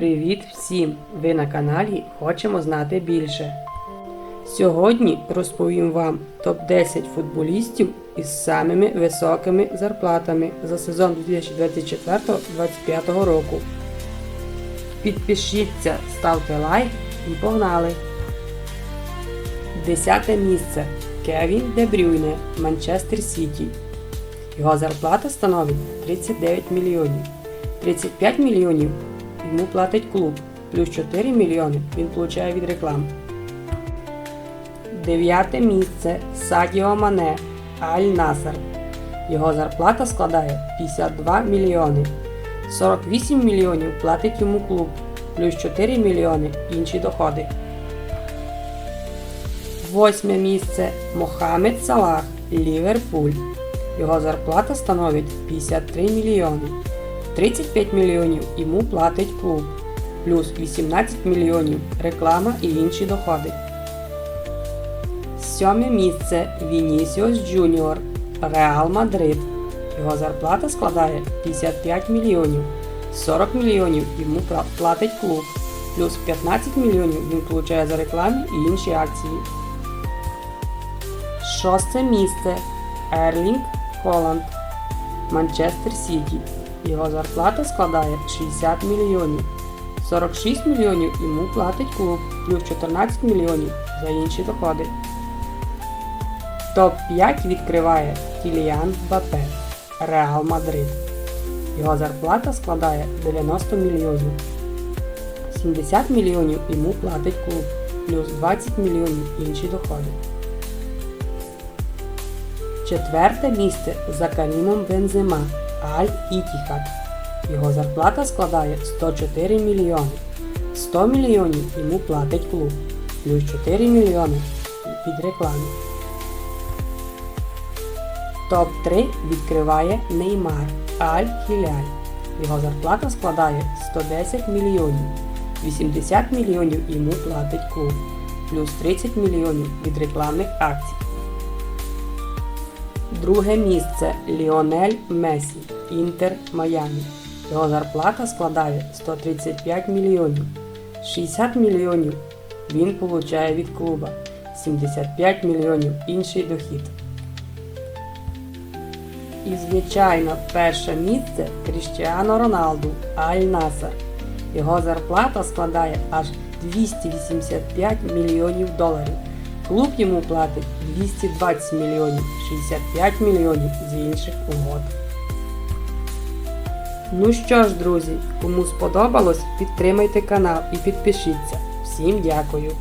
Привіт всім! Ви на каналі Хочемо знати більше. Сьогодні розповім вам топ-10 футболістів із самими високими зарплатами за сезон 2024-2025 року. Підпишіться, ставте лайк і погнали! Десяте місце Кевін Де Брюйне, Манчестер Сіті. Його зарплата становить 39 мільйонів. 35 мільйонів йому платить клуб, плюс 4 мільйони він получає від реклам. Дев'яте місце Садіо Мане Аль Насер. Його зарплата складає 52 мільйони. 48 мільйонів платить йому клуб, плюс 4 мільйони інші доходи. Восьме місце Мохамед Салах Ліверпуль. Його зарплата становить 53 мільйони. 35 мільйонів йому платить клуб, плюс 18 мільйонів реклама і інші доходи. Сьоме місце Вінісіос Джуніор Реал Мадрид. Його зарплата складає 55 мільйонів. 40 мільйонів йому платить клуб, плюс 15 мільйонів він получає за рекламу і інші акції. Шосте місце Ерлінг Холланд Манчестер Сіті. Його зарплата складає 60 мільйонів. 46 мільйонів йому платить клуб, плюс 14 мільйонів за інші доходи. Топ-5 відкриває Кіліан Бапе Реал Мадрид. Його зарплата складає 90 мільйонів. 70 мільйонів йому платить клуб, плюс 20 мільйонів інші доходи. Четверте місце за Карімом Бензема Аль Ітіхад. Його зарплата складає 104 мільйони. 100 мільйонів йому платить клуб, плюс 4 мільйони від реклами. Топ-3 відкриває Неймар Аль Хіляль. Його зарплата складає 110 мільйонів. 80 мільйонів йому платить клуб, плюс 30 мільйонів від рекламних акцій. Друге місце Ліонель Месі Інтер Майамі. Його зарплата складає 135 мільйонів. 60 мільйонів він получає від клуба, 75 мільйонів інший дохід. І, звичайно, перше місце Кріштіано Роналду Аль Насер. Його зарплата складає аж 285 мільйонів доларів. Клуб йому платить 220 мільйонів, 65 мільйонів з інших угод. Ну що ж, друзі, кому сподобалось, підтримайте канал і підпишіться. Всім дякую!